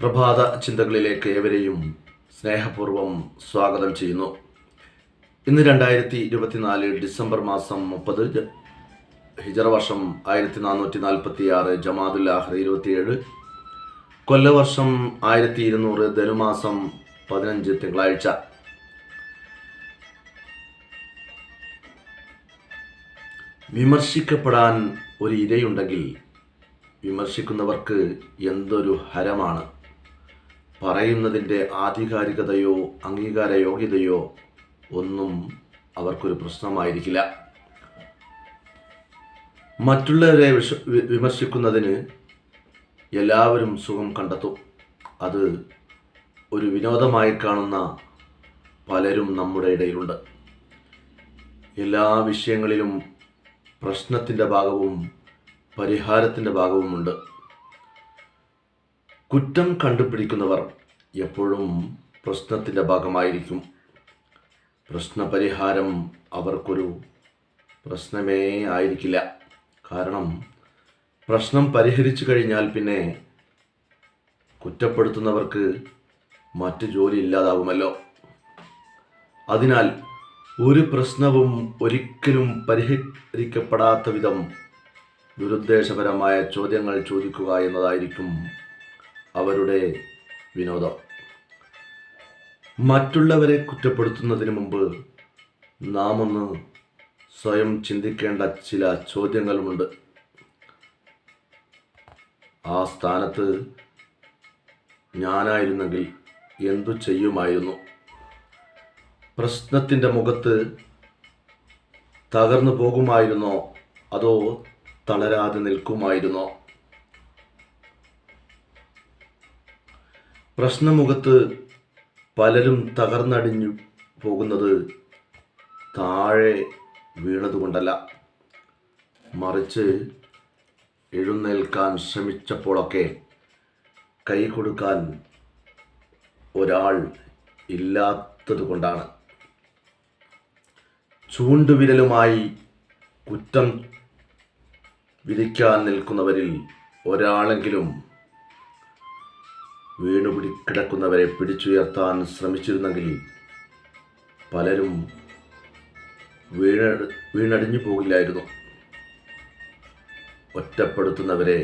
പ്രഭാത ചിന്തകളിലേക്ക് ഏവരെയും സ്നേഹപൂർവം സ്വാഗതം ചെയ്യുന്നു. ഇന്ന് രണ്ടായിരത്തി ഇരുപത്തിനാല് ഡിസംബർ മാസം മുപ്പത് ഹിജറവർഷം ഹിജറ വർഷം ആയിരത്തി നാനൂറ്റി നാൽപ്പത്തി ആറ് ജമാദുൽ ആഹ്റ ഇരുപത്തിയേഴ്. കൊല്ലവർഷം ആയിരത്തി ഇരുന്നൂറ് ധനുമാസം പതിനഞ്ച് തിങ്കളാഴ്ച. വിമർശിക്കപ്പെടാൻ ഒരു ഇരയുണ്ടെങ്കിൽ വിമർശിക്കുന്നവർക്ക് എന്തൊരു ഹരമാണ്. പറയുന്നതിന്റെ ആധികാരികതയോ അംഗീകാര യോഗ്യതയോ ഒന്നും അവർക്കൊരു പ്രശ്നമായിരിക്കില്ല. മറ്റുള്ളവരെ വിഷ വിമർശിക്കുന്നതിന് എല്ലാവരും സുഖം കണ്ടെത്തും. അത് ഒരു വിനോദമായി കാണുന്ന പലരും നമ്മുടെ ഇടയിലുണ്ട്. എല്ലാ വിഷയങ്ങളിലും പ്രശ്നത്തിന്റെ ഭാഗവും പരിഹാരത്തിന്റെ ഭാഗവുമുണ്ട്. കുറ്റം കണ്ടുപിടിക്കുന്നവർ എപ്പോഴും പ്രശ്നത്തിന്റെ ഭാഗമായിരിക്കും. പ്രശ്നപരിഹാരം അവർക്കൊരു പ്രശ്നമേ ആയിരിക്കില്ല. കാരണം പ്രശ്നം പരിഹരിച്ചു കഴിഞ്ഞാൽ പിന്നെ കുറ്റപ്പെടുത്തുന്നവർക്ക് മറ്റ് ജോലി ഇല്ലാതാവുമല്ലോ. അതിനാൽ ഒരു പ്രശ്നവും ഒരിക്കലും പരിഹരിക്കപ്പെടാത്ത വിധം ദുരുദ്ദേശപരമായ ചോദ്യങ്ങൾ ചോദിക്കുക എന്നതായിരിക്കും അവരുടെ വിനോദം. മറ്റുള്ളവരെ കുറ്റപ്പെടുത്തുന്നതിന് മുമ്പ് നാം ഒന്ന് സ്വയം ചിന്തിക്കേണ്ട ചില ചോദ്യങ്ങളുമുണ്ട്. ആ സ്ഥാനത്ത് ഞാനായിരുന്നെങ്കിൽ എന്തു ചെയ്യുമായിരുന്നു? പ്രശ്നത്തിന്റെ മുഖത്ത് തകർന്നു പോകുമായിരുന്നോ? അതോ തളരാതെ നിൽക്കുമായിരുന്നോ? പ്രശ്നമുഖത്ത് പലരും തകർന്നടിഞ്ഞു പോകുന്നത് താഴെ വീണതുകൊണ്ടല്ല. മറിച്ച് എഴുന്നേൽക്കാൻ ശ്രമിച്ചപ്പോഴൊക്കെ കൈ കൊടുക്കാൻ ഒരാൾ ഇല്ലാത്തതുകൊണ്ടാണ്. ചൂണ്ടുവിരലുമായി കുറ്റം വിധിക്കാൻ നിൽക്കുന്നവരിൽ ഒരാളെങ്കിലും വീണുപിടി കിടക്കുന്നവരെ പിടിച്ചുയർത്താൻ ശ്രമിച്ചിരുന്നെങ്കിൽ പലരും വീണ വീണടിഞ്ഞു പോകില്ലായിരുന്നു. ഒറ്റപ്പെടുത്തുന്നവരെ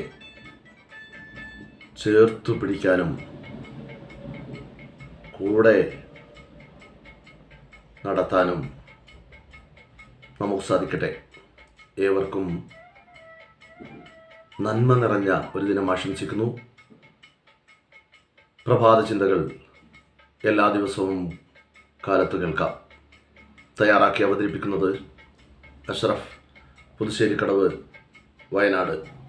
ചേർത്തു പിടിക്കാനും കൂടെ നടത്താനും നമുക്ക് സാധിക്കട്ടെ. ഏവർക്കും നന്മ നിറഞ്ഞ ഒരു ദിനം ആശംസിക്കുന്നു. പ്രഭാത ചിന്തകൾ എല്ലാ ദിവസവും കാലത്ത് കേൾക്കാം. തയ്യാറാക്കി അവതരിപ്പിക്കുന്നത് അഷ്റഫ് പുതുശ്ശേരിക്കടവ് വയനാട്.